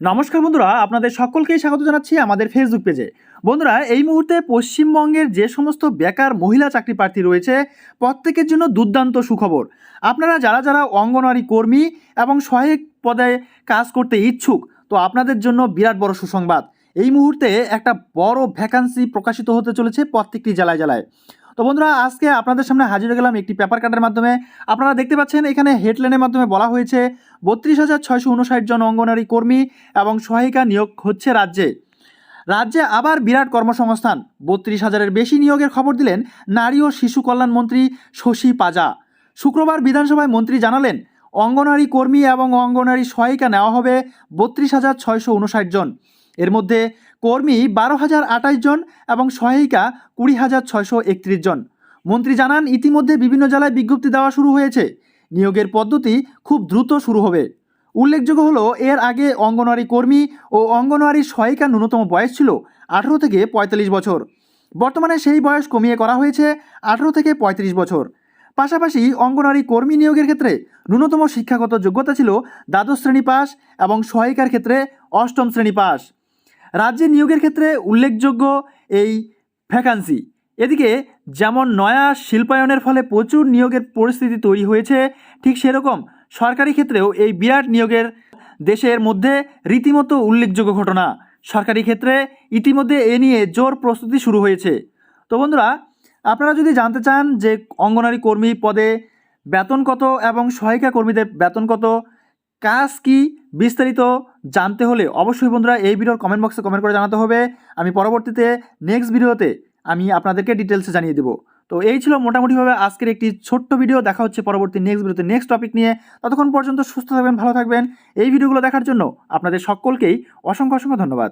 নমস্কার বন্ধুরা, আপনাদের সকলকেই স্বাগত জানাচ্ছি আমাদের ফেসবুক পেজে বন্ধুরা, এই মুহূর্তে পশ্চিমবঙ্গের যে সমস্ত বেকার মহিলা চাকরি প্রার্থী রয়েছে, প্রত্যেকের জন্য দুর্দান্ত সুখবর। আপনারা যারা যারা অঙ্গনওয়াড়ি কর্মী এবং সহায়ক পদে কাজ করতে ইচ্ছুক, তো আপনাদের জন্য বিরাট বড় সুসংবাদ। এই মুহূর্তে একটা বড় ভ্যাকান্সি প্রকাশিত হতে চলেছে প্রত্যেকটি জেলায় জেলায়। তো বন্ধুরা, আজকে আপনাদের সামনে হাজির গেলাম একটি পেপার কার্ডের মাধ্যমে। আপনারা দেখতে পাচ্ছেন, এখানে হেডলাইনের মাধ্যমে বলা হয়েছে, বত্রিশ হাজার ছয়শো উনষাট জন অঙ্গনারী কর্মী এবং সহায়িকা নিয়োগ হচ্ছে রাজ্যে। রাজ্যে আবার বিরাট কর্মসংস্থান, বত্রিশ হাজারের বেশি নিয়োগের খবর দিলেন নারী ও শিশু কল্যাণ মন্ত্রী শশী পাজা। শুক্রবার বিধানসভায় মন্ত্রী জানালেন, অঙ্গনারী কর্মী এবং অঙ্গনারী সহায়িকা নেওয়া হবে বত্রিশ হাজার ছয়শো উনষাট জন। এর মধ্যে কর্মী বারো হাজার আঠাশ জন এবং সহায়িকা কুড়ি হাজার ছয়শো একত্রিশ জন। মন্ত্রী জানান, ইতিমধ্যে বিভিন্ন জেলায় বিজ্ঞপ্তি দেওয়া শুরু হয়েছে। নিয়োগের পদ্ধতি খুব দ্রুত শুরু হবে। উল্লেখযোগ্য হলো, এর আগে অঙ্গনওয়াড়ি কর্মী ও অঙ্গনওয়াড়ি সহায়িকা ন্যূনতম বয়স ছিল আঠেরো থেকে পঁয়তাল্লিশ বছর। বর্তমানে সেই বয়স কমিয়ে করা হয়েছে আঠেরো থেকে পঁয়ত্রিশ বছর। পাশাপাশি অঙ্গনওয়াড়ি কর্মী নিয়োগের ক্ষেত্রে ন্যূনতম শিক্ষাগত যোগ্যতা ছিল দ্বাদশ শ্রেণি পাস এবং সহায়িকার ক্ষেত্রে অষ্টম শ্রেণি পাস রাজ্যে নিয়োগের ক্ষেত্রে উল্লেখযোগ্য এই ভ্যাকান্সি এদিকে যেমন নয়া শিল্পায়নের ফলে প্রচুর নিয়োগের পরিস্থিতি তৈরি হয়েছে, ঠিক সেরকম সরকারি ক্ষেত্রেও এই বিরাট নিয়োগের দেশের মধ্যে রীতিমতো উল্লেখযোগ্য ঘটনা। সরকারি ক্ষেত্রে ইতিমধ্যে এ নিয়ে জোর প্রস্তুতি শুরু হয়েছে। তো বন্ধুরা, আপনারা যদি জানতে চান যে অঙ্গনারী কর্মী পদে বেতন কত এবং সহায়িকা কর্মীদের বেতন কত কাজ কি বিস্তারিত জানতে হলে অবশ্যই বন্ধুরা এই ভিডিওর কমেন্ট বক্সে কমেন্ট করে জানাতে হবে। আমি পরবর্তীতে নেক্সট ভিডিওতে আমি আপনাদেরকে ডিটেলসে জানিয়ে দেবো। তো এই ছিল মোটামুটিভাবে আজকের একটি ছোট্ট ভিডিও দেখা হচ্ছে পরবর্তী নেক্সট ভিডিওতে নেক্সট টপিক নিয়ে। ততক্ষণ পর্যন্ত সুস্থ থাকবেন, ভালো থাকবেন। এই ভিডিওগুলো দেখার জন্য আপনাদের সকলকেই অসংখ্য অসংখ্য ধন্যবাদ।